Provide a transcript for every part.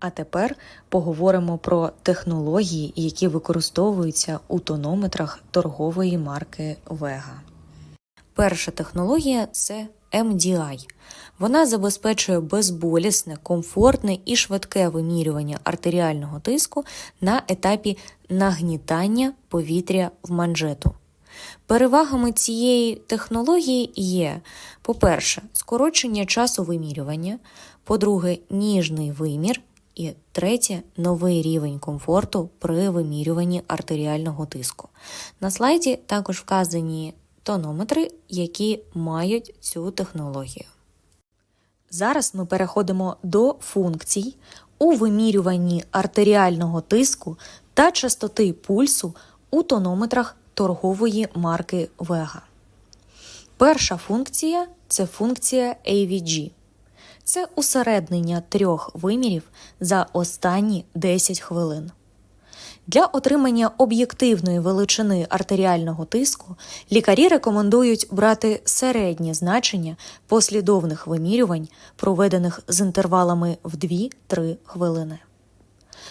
А тепер поговоримо про технології, які використовуються у тонометрах торгової марки Vega. Перша технологія це MDI. Вона забезпечує безболісне, комфортне і швидке вимірювання артеріального тиску на етапі нагнітання повітря в манжету. Перевагами цієї технології є, по-перше, скорочення часу вимірювання, по-друге, ніжний вимір, і третє новий рівень комфорту при вимірюванні артеріального тиску. На слайді також вказані тонометри, які мають цю технологію. Зараз ми переходимо до функцій у вимірюванні артеріального тиску та частоти пульсу у тонометрах торгової марки Vega. Перша функція це функція AVG. Це усереднення трьох вимірів за останні 10 хвилин. Для отримання об'єктивної величини артеріального тиску лікарі рекомендують брати середнє значення послідовних вимірювань, проведених з інтервалами в 2-3 хвилини.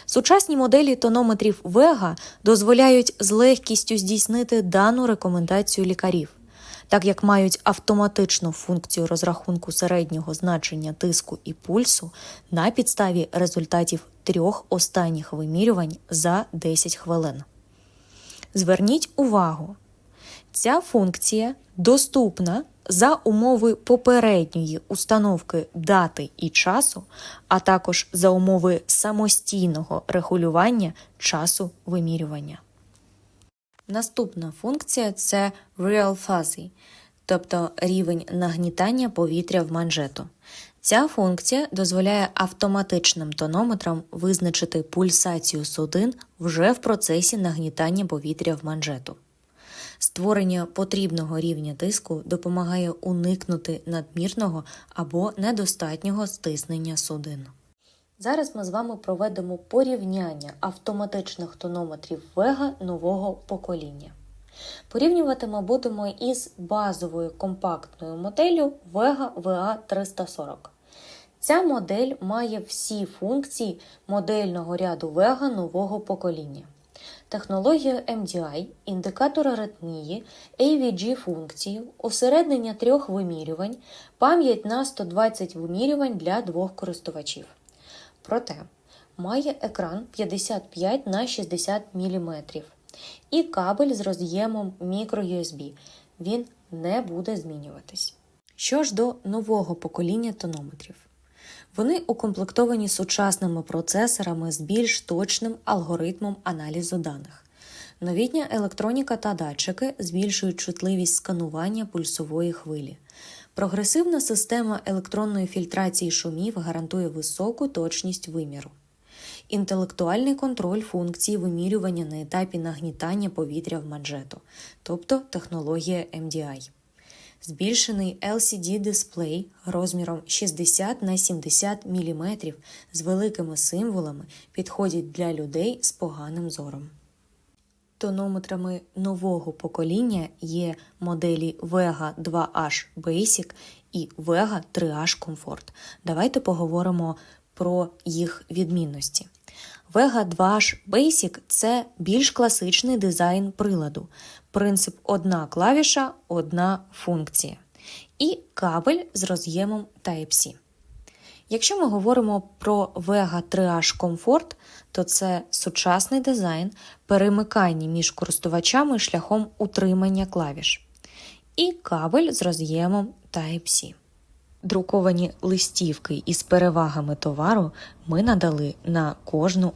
Сучасні моделі тонометрів Vega дозволяють з легкістю здійснити дану рекомендацію лікарів, так як мають автоматичну функцію розрахунку середнього значення тиску і пульсу на підставі результатів трьох останніх вимірювань за 10 хвилин. Зверніть увагу, ця функція доступна за умови попередньої установки дати і часу, а також за умови самостійного регулювання часу вимірювання. Наступна функція це Real Fuzzy, тобто рівень нагнітання повітря в манжету. Ця функція дозволяє автоматичним тонометрам визначити пульсацію судин вже в процесі нагнітання повітря в манжету. Створення потрібного рівня тиску допомагає уникнути надмірного або недостатнього стиснення судин. Зараз ми з вами проведемо порівняння автоматичних тонометрів Vega нового покоління. Порівнювати ми будемо із базовою компактною моделлю Vega VA340. Ця модель має всі функції модельного ряду Vega нового покоління. Технологію MDI, індикатор аритмії, AVG функцію, усереднення трьох вимірювань, пам'ять на 120 вимірювань для двох користувачів. Проте має екран 55 на 60 мм і кабель з роз'ємом microUSB. Він не буде змінюватись. Що ж до нового покоління тонометрів? Вони укомплектовані сучасними процесорами з більш точним алгоритмом аналізу даних. Новітня електроніка та датчики збільшують чутливість сканування пульсової хвилі. Прогресивна система електронної фільтрації шумів гарантує високу точність виміру. Інтелектуальний контроль функції вимірювання на етапі нагнітання повітря в манжету, тобто технологія MDI. Збільшений LCD-дисплей розміром 60 на 70 мм з великими символами підходять для людей з поганим зором. Тонометрами нового покоління є моделі Vega 2H Basic і Vega 3H Comfort. Давайте поговоримо про їх відмінності. Vega 2H Basic це більш класичний дизайн приладу, принцип одна клавіша, одна функція і кабель з роз'ємом Type-C. Якщо ми говоримо про Vega 3H Comfort, то це сучасний дизайн перемикання між користувачами шляхом утримання клавіш і кабель з роз'ємом Type-C. Друковані листівки із перевагами товару ми надали на кожну